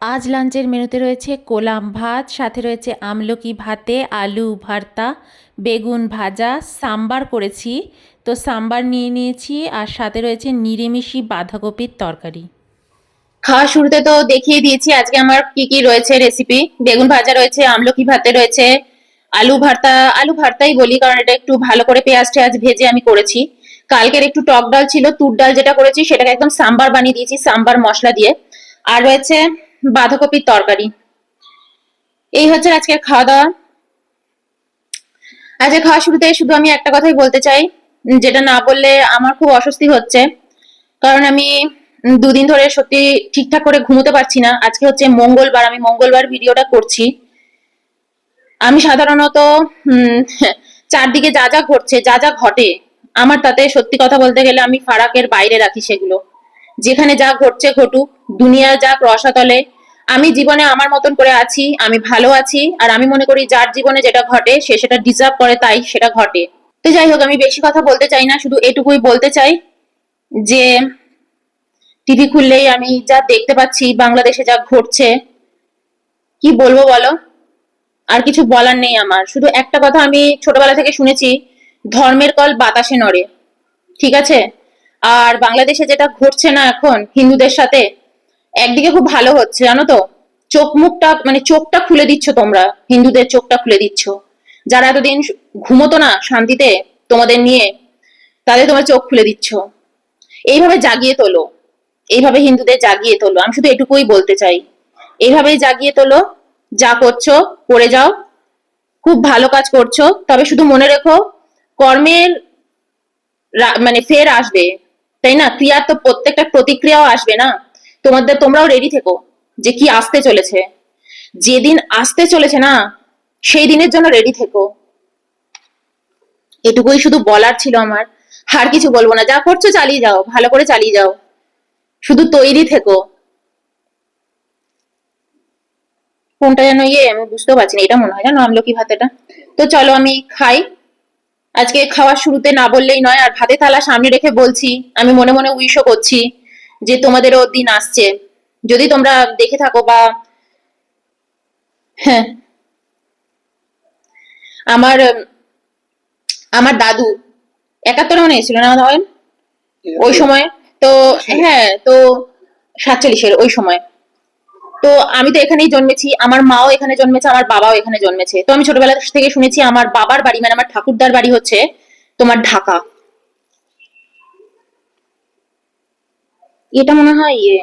আজ লাঞ্চের মেনুতে রয়েছে কোলাম ভাত, সাথে রয়েছে আমলকি ভাতে, আলু ভর্তা, বেগুন ভাজা, সাম্বার করেছি। তো সাম্বার নিয়ে নিয়েছি, আর সাথে রয়েছে নিরামিষি বাঁধাকপির তরকারি। খাওয়া শুরুতে তো দেখিয়ে দিয়েছি, আজকে আমার কি কি রয়েছে রেসিপি বেগুন ভাজা রয়েছে, আমলকি ভাতে রয়েছে, আলু ভর্তা, আলু ভর্তাই বলি, কারণ এটা একটু ভালো করে পেঁয়াজ টেয়াজ ভেজে আমি করেছি। কালকের একটু টক ডাল ছিল, তুর ডাল যেটা করেছি, সেটাকে একদম সাম্বার বানিয়ে দিয়েছি, সাম্বার মশলা দিয়ে। আর রয়েছে বাঁধাকপির তরকারি। এই হচ্ছে আজকের খাওয়া দাওয়া। আজকে খাওয়া শুরুতে শুধু আমি একটা কথাই বলতে চাই, যেটা না বললে আমার খুব অস্বস্তি হচ্ছে। কারণ আমি দুদিন ধরে সত্যি ঠিকঠাক করে ঘুমোতে পারছি না। আজকে হচ্ছে মঙ্গলবার, আমি মঙ্গলবার ভিডিওটা করছি। আমি সাধারণত চারদিকে যা যা ঘটছে, যা যা ঘটে, আমার তাতে সত্যি কথা বলতে গেলে আমি ফারাকের বাইরে রাখি সেগুলো। যেখানে যা ঘটছে ঘটুক দুনিয়া যাক রসাতলে আমি জীবনে আমার মতন করে আছি, আমি ভালো আছি, আর আমি মনে করি যার জীবনে যেটা ঘটে, সে সেটা ডিজার্ভ করে তাই সেটা ঘটে। তো যাই হোক, আমি বেশি কথা বলতে চাই না, শুধু এটুকুই বলতে চাই যে, টিভি খুললেই আমি যা দেখতে পাচ্ছি, বাংলাদেশে যা ঘটছে, কি বলব বলো? আর কিছু বলার নেই আমার। শুধু একটা কথা আমি ছোটবেলা থেকে শুনেছি, ধর্মের কল বাতাসে নড়ে। ঠিক আছে? আর বাংলাদেশে যেটা ঘটছে না এখন হিন্দুদের সাথে, একদিকে খুব ভালো হচ্ছে, জানো তো? চোখ মুখটা মানে চোখটা খুলে দিচ্ছ তোমরা, হিন্দুদের চোখটা খুলে দিচ্ছ। যারা এতদিন ঘুমোতো না শান্তিতে, তোমাদের নিয়ে, তাদের তোমার চোখ খুলে দিচ্ছ। এইভাবে জাগিয়ে তোলো। এইভাবে হিন্দুদের জাগিয়ে তোলো। আমি শুধু এটুকুই বলতে চাই। এইভাবেই জাগিয়ে তোলো। যা করছ, করে যাও। খুব ভালো কাজ করছ। তবে শুধু মনে রেখো, কর্মের মানে ফের আসবে। তাই না? ক্রিয়ার তো প্রত্যেকটা প্রতিক্রিয়াও আসবে না। তোমাদের তোমরাও রেডি থেকো যে কি আসতে চলেছে। যেদিন আসতে চলেছে না, সেই দিনের জন্য রেডি থেকো। এটুকুই শুধু বলার ছিল আমার। আর কিছু বলব না। যা করছ চালিয়ে যাও। ভালো করে চালিয়ে যাও। শুধু তৈরি থেকো। কোনটা যেন ইয়ে আমি বুঝতেও পারছি না। এটা মনে হয় জানো আমলকি ভাতেটা? তো চলো আমি খাই। আজকে খাওয়ার শুরুতে না বললেই নয় আর ভাতে থালা সামনে রেখে বলছি আমি মনে মনে উইশও করছি যে তোমাদেরও দিন আসছে। যদি তোমরা দেখে থাকো বা হ্যাঁ আমার আমার দাদু একাত্তরে মনে হয়েছিল না ওই সময়? তো হ্যাঁ তো সাতচল্লিশের ওই সময়। তো আমি তো এখানেই জন্মেছি, আমার মাও এখানে জন্মেছে, আমার বাবাও এখানে জন্মেছে। তো আমি ছোটবেলা থেকে শুনেছি, আমার বাবার বাড়ি মানে আমার ঠাকুরদার বাড়ি হচ্ছে তোমার ঢাকা। এটা মনে হয় ইয়ে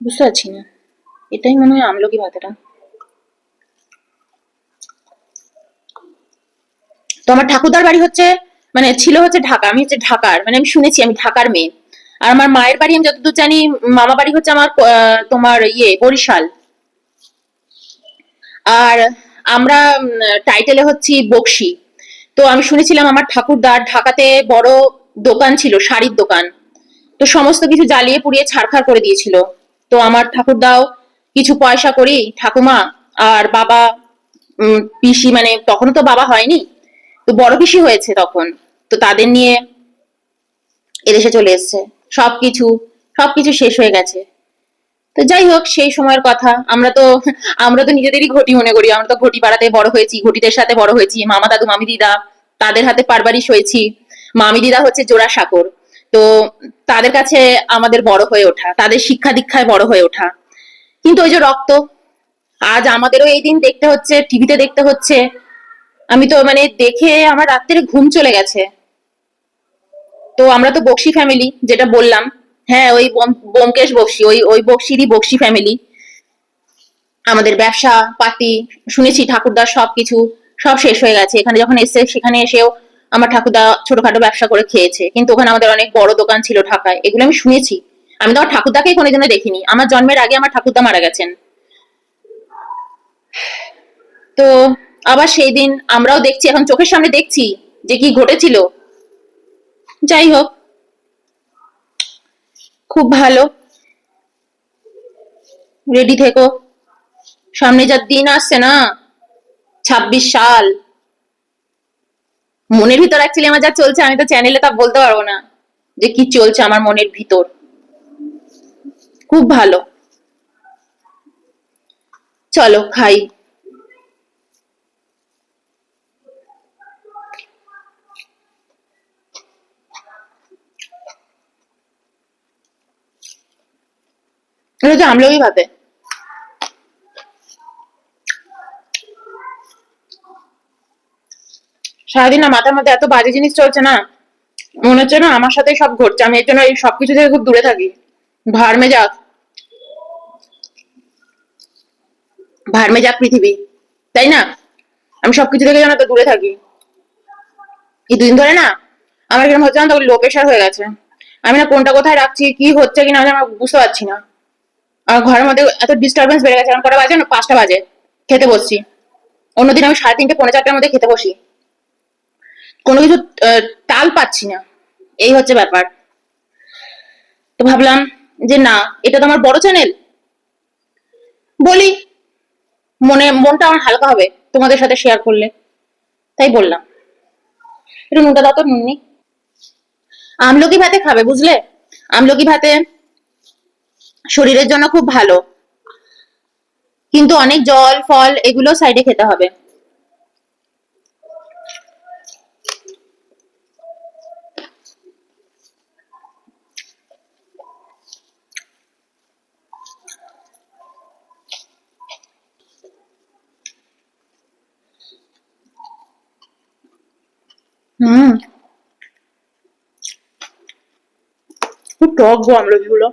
বুঝতে পারছি না। এটাই মনে হয় আমলকি ভাতেটা। তো আমার ঠাকুরদার বাড়ি হচ্ছে মানে ছিল হচ্ছে ঢাকা, আমি হচ্ছে ঢাকার মানে আমি শুনেছি, আমি ঢাকার মেয়ে। আর আমার মায়ের বাড়ি আমি যতদূর জানি, মামা বাড়ি হচ্ছে আমার তোমার ইয়ে বরিশাল। আর আমরা টাইটেলে হচ্ছি বক্সি। তো আমি শুনেছিলাম আমার ঠাকুরদার ঢাকাতে বড় দোকান ছিল, শাড়ির দোকান। তো সমস্ত কিছু জ্বালিয়ে পুড়িয়ে ছাড়খাড় করে দিয়েছিল। তো আমার ঠাকুরদাও কিছু পয়সা করি ঠাকুমা আর বাবা পিসি মানে তখনও তো বাবা হয়নি, তো বড় পিসি হয়েছে তখন। তো তাদের নিয়ে এদেশে চলে এসেছে। সবকিছু সবকিছু শেষ হয়ে গেছে। তো যাই হোক, সেই সময়ের কথা। আমরা তো আমরা তো নিজেদেরই ঘটি মনে করি। আমরা তো ঘটি পাড়াতে বড় হয়েছি, ঘটিদের সাথে বড় হয়েছি। মামা দাদু, মামি দিদা, তাদের হাতে পারবারিশ হয়েছি। মামি দিদা হচ্ছে জোড়া সাকর। তো তাদের কাছে আমাদের বড় হয়ে ওঠা, তাদের শিক্ষা দীক্ষায় বড় হয়ে ওঠা। কিন্তু ওই যে রক্ত, আজ আমাদেরও এই দিন দেখতে হচ্ছে, টিভিতে দেখতে হচ্ছে। আমি তো মানে দেখে আমার রাত্রে ঘুম চলে গেছে। তো আমরা তো বক্সি ফ্যামিলি যেটা বললাম হ্যাঁ ওই বম- ব্যোমকেশ বক্সি, ওই ওই বক্সিরই বক্সি ফ্যামিলি আমাদের ব্যবসা পাতি শুনেছি ঠাকুরদার সবকিছু, সব শেষ হয়ে গেছে। এখানে যখন এসে সেখানে এসেও আমার ঠাকুরদা ছোটখাটো ব্যবসা করে খেয়েছে। কিন্তু ওখানে আমাদের অনেক বড় দোকান ছিল ঢাকায়। এগুলো আমি শুনেছি। আমি তো আমার ঠাকুরদাকেই কোনোদিনও দেখিনি। আমার জন্মের আগে আমার ঠাকুরদা মারা গেছেন। তো আবার সেই দিন আমরাও দেখছি, এখন চোখের সামনে দেখছি যে কি ঘটেছিল। যাই হোক খুব ভালো। রেডি থেকো। সামনে যা দিন আসছে না, ছাব্বিশ সাল। মনের ভিতর অ্যাকচুয়ালি আমার যা চলছে, আমি তো চ্যানেলে তা বলতে পারব না, যে কি চলছে আমার মনের ভিতর। খুব ভালো। চলো, খাই। এটা হচ্ছে আমলকি ভাতে সারাদিন না মাথার মধ্যে এত বাজে জিনিস চলছে না, মনে হচ্ছে না আমার সাথে সব ঘটছে, আমি এর জন্য এই সবকিছু থেকে খুব দূরে থাকি। ভারমে যাক। ভারমে যাক পৃথিবী, তাই না? আমি সবকিছু থেকে যেন তো দূরে থাকি। এই দুদিন ধরে না, আমার কীরকম হচ্ছে না, তখন লো প্রেশার হয়ে গেছে। আমি না কোনটা কোথায় রাখছি, কি হচ্ছে কিনা আমি বুঝতে পারছি না। ঘরের মধ্যে এত ডিস্টারবেন্স বেড়ে গেছে এখন কটা বাজে না? পাঁচটা বাজে। খেতে বসছি। অন্যদিন আমি সাড়ে তিনটে, পৌনে চারটার মধ্যে খেতে বসি। কোনো কিছু তাল পাচ্ছি না। এই হচ্ছে ব্যাপার। তো ভাবলাম যে না, এটা তো আমার বড় চ্যানেল বলি, মনে, মনটা আমার হালকা হবে তোমাদের সাথে শেয়ার করলে। তাই বললাম। একটু নুনটা দাও তো নুন আমলকি ভাতে খাবে, বুঝলে? আমলকি ভাতে শরীরের জন্য খুব ভালো। কিন্তু অনেক জল, ফল এগুলো সাইডে খেতে হবে। হুম। খুব টক গো গুলো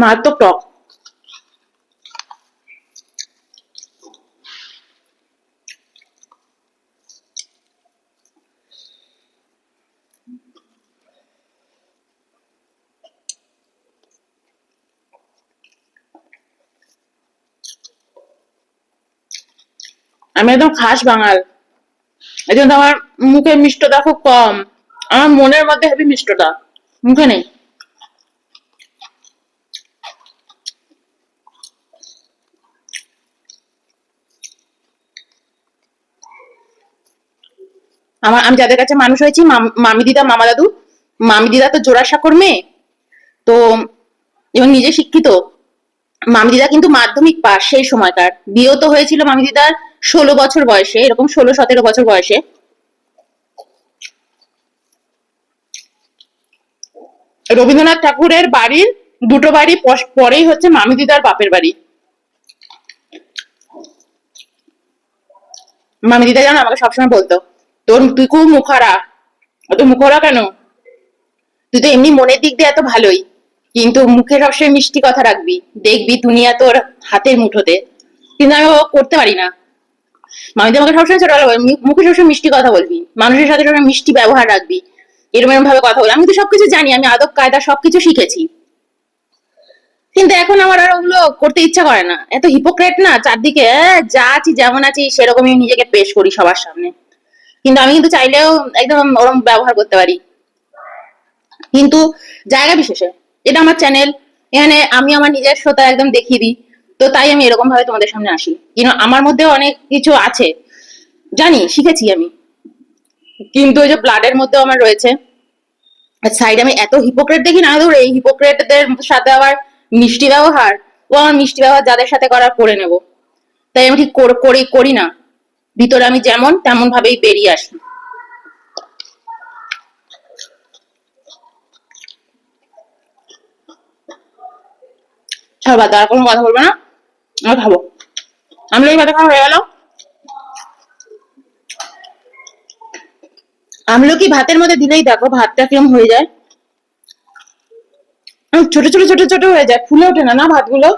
মারাত্মক টক আমি একদম খাস বাঙাল। এই জন্য আমার মুখে মিষ্টতা খুব কম। আমার মনের মধ্যে হেভি মিষ্টতা। মুখে নেই। আমার আমি যাদের কাছে মানুষ হয়েছি, মাম- দিদা, মামা দাদু। মামি দিদা তো জোড়াসাঁকোর মেয়ে। তো, এবং নিজে শিক্ষিত। মামি দিদা কিন্তু মাধ্যমিক পাস সেই সময়কার। বিয়েও তো হয়েছিল মামি দিদার ষোলো বছর বয়সে, এরকম ষোলো, সতেরো বছর বয়সে। রবীন্দ্রনাথ ঠাকুরের বাড়ির দুটো বাড়ি পরেই হচ্ছে মামি দিদার বাপের বাড়ি। মামি দিদা জানো আমাকে সবসময় বলতো। তোর তুই খুব মুখারা? অত মুখরা কেন? তুই তো এমনি মনের দিক দিয়ে এত ভালোই। কিন্তু মুখে সবসময় মিষ্টি কথা রাখবি। দেখবি দুনিয়া তোর হাতের মুঠোতে। কিন্তু আমি করতে পারি না। মামি তোমাকে সবসময় ছোটবেলা বলে, "মু- মুখে সবসময় মিষ্টি কথা বলবি। মানুষের সাথে সবসময় মিষ্টি ব্যবহার রাখবি। এরকম এরকম ভাবে কথা বলি। আমি তো সবকিছু জানি। আমি আদব কায়দা সবকিছু শিখেছি। কিন্তু এখন আমার আর ওগুলো করতে ইচ্ছা করে না। এত হিপোক্রেট না চারদিকে যা আছি যেমন আছি সেরকমই নিজেকে পেশ করি সবার সামনে। কিন্তু আমি কিন্তু চাইলেও একদম ওরম ব্যবহার করতে পারি। কিন্তু জায়গা বিশেষে, এটা আমার চ্যানেল এখানে আমি আমার নিজস্বতা একদম দেখিয়ে দিই, তো তাই আমি এরকম ভাবে তোমাদের সামনে আসি। কিন্তু আমার মধ্যে অনেক কিছু আছে। জানি, শিখেছি আমি। কিন্তু ওই যে ব্লাডের মধ্যেও আমার রয়েছে। সাইড আমি এত হিপোক্রেট দেখি না, ধর, এই হিপোক্রেটদের সাথে আবার মিষ্টি ব্যবহার, ও আমার মিষ্টি ব্যবহার যাদের সাথে করার করে নেব। তাই আমি ঠিক করি করি না। ভিতরে আমি যেমন তেমন ভাবেই বেরিয়ে আসি ছাড় বাদ কোনো কথা বলব না? আমি খাব। আমি এই ভাতে খাওয়া হয়ে গেল। আমলকি ভাতের মধ্যে দিলেই দেখো ভাতটা কিরম হয়ে যায়। ছোট ছোট ছোট ছোট হয়ে যায়, ফুলে ওঠে না না ভাতগুলো?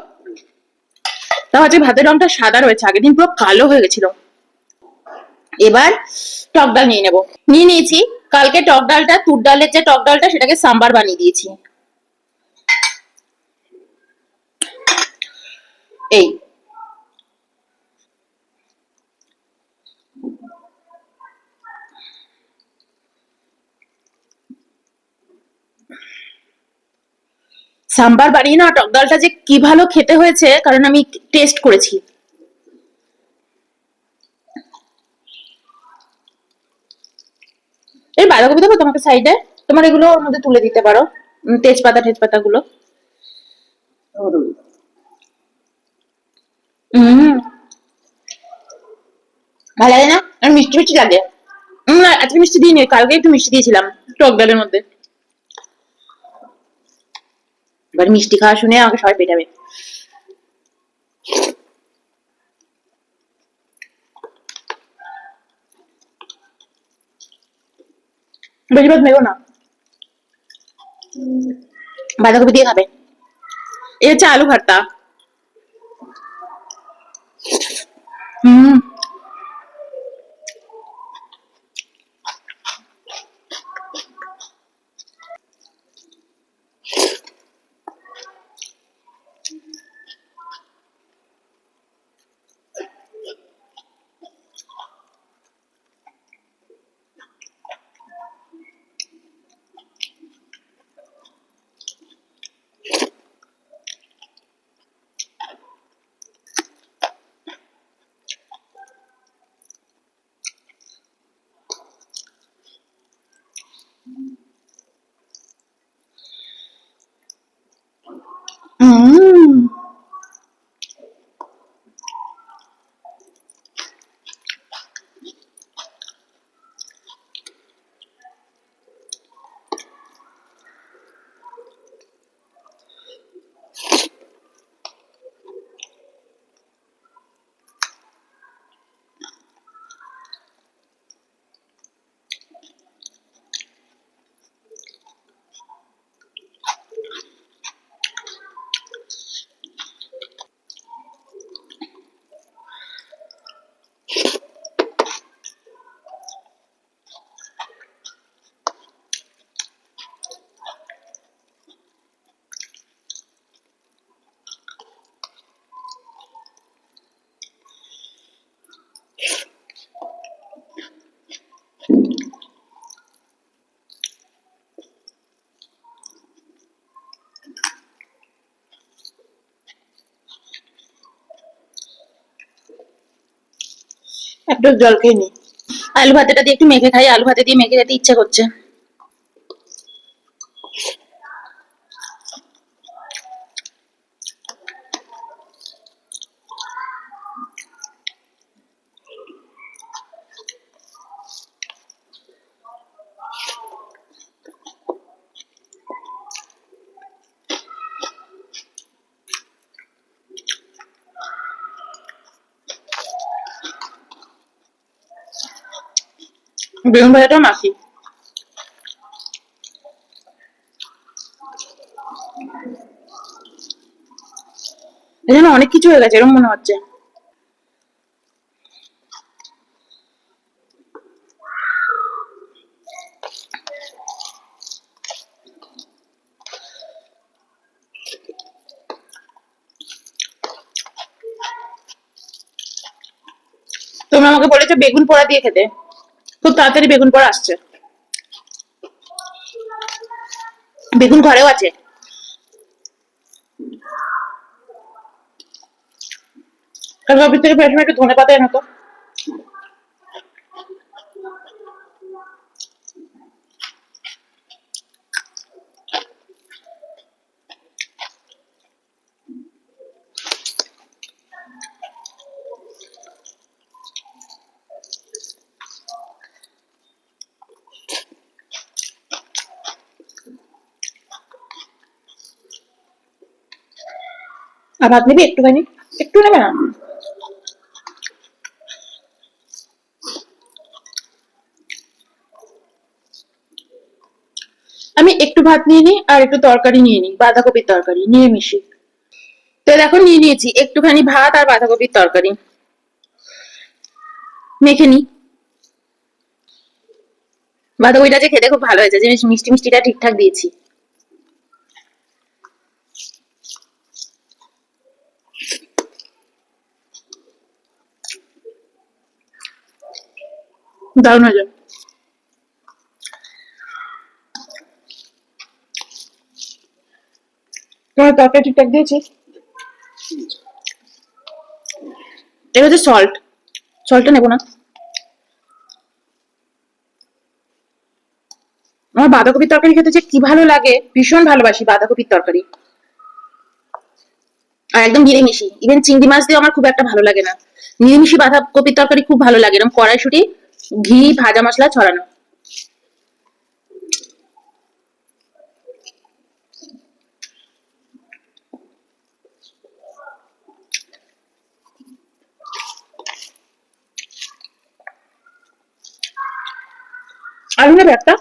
তাও আজকে ভাতের রংটা সাদা রয়েছে, আগের দিন পুরো কালো হয়ে গেছিল। এবার টক ডাল নিয়ে নেব। নিয়ে নিয়েছি। কালকে টক ডালটা, তুর ডালের যে টক ডালটা, সেটাকে সাম্বার বানিয়ে দিয়েছি। এই। সাম্বার বানিয়ে না টক ডালটা যে কি ভালো খেতে হয়েছে, কারণ আমি টেস্ট করেছি এই বাঁধাকপি দেবো? তোমাকে সাইডে তোমার এগুলো ওর মধ্যে তুলে দিতে পারো। তেজপাতা তেজপাতা গুলো ভালো লাগে না? আর মিষ্টি মিষ্টি লাগে। আজকে মিষ্টি দিইনি, কালকে একটু মিষ্টি দিয়েছিলাম, টক ডালের মধ্যে। এবার মিষ্টি খাওয়া শুনে আমাকে সবাই পেটাবে। বেশিরভাগ মেরো না বাঁধাকপি দিয়ে খাবে এই হচ্ছে আলু ভর্তা হুম হুম একটু জল খেয়ে নি। আলু ভাতেটা দিয়ে একটু মেখে খাই, আলু ভাতে দিয়ে মেখে খেতে ইচ্ছা করছে। বেগুন ভাজাটাও মাখি। এখানে অনেক কিছু হয়ে গেছে এরকম মনে হচ্ছে। তুমি আমাকে বলেছ বেগুন পোড়া দিয়ে খেতে। খুব তাড়াতাড়ি বেগুন পর আসছে। বেগুন ঘরেও আছে। কারণ অফিস থেকে সময় একটু ধনে পাতা না তো আর ভাত নিবি একটুখানি, একটু নেবে না আমি একটু ভাত নিয়ে নিই আর একটু তরকারি নিয়ে নিই, বাঁধাকপির তরকারি নিরামিষি তো দেখো নিয়ে নিয়েছি, একটুখানি ভাত আর বাঁধাকপির তরকারি। মেখে নিই। বাঁধাকপিটা যে খেতে খুব ভালো হয়েছে, যে মিষ্টি মিষ্টিটা ঠিকঠাক দিয়েছি। দারুণ হয়েছে তোমার তরকারি ঠিকঠাক দিয়েছি? এটা হচ্ছে সল্ট সল্টটা নেব না। আমার বাঁধাকপির তরকারি খেতে যে কি ভালো লাগে, ভীষণ ভালোবাসি বাঁধাকপির তরকারি। আর একদম নিরামিষি ইভেন চিংড়ি মাছ দিয়ে আমার খুব একটা ভালো লাগে না। নিরামিষি বাঁধাকপির তরকারি খুব ভালো লাগে। এরকম কড়াইশুটি ঘি ভাজা মশলা ছড়ানো। আলু নেবে একটা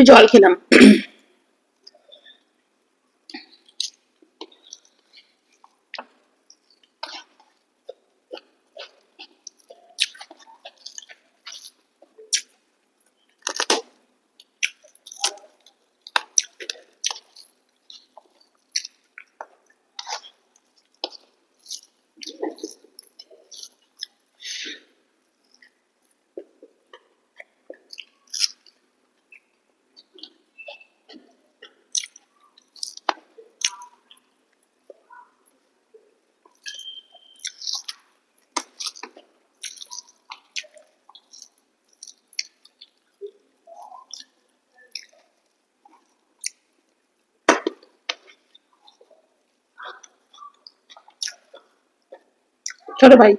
একটু জল খেলাম। ছোট ভাই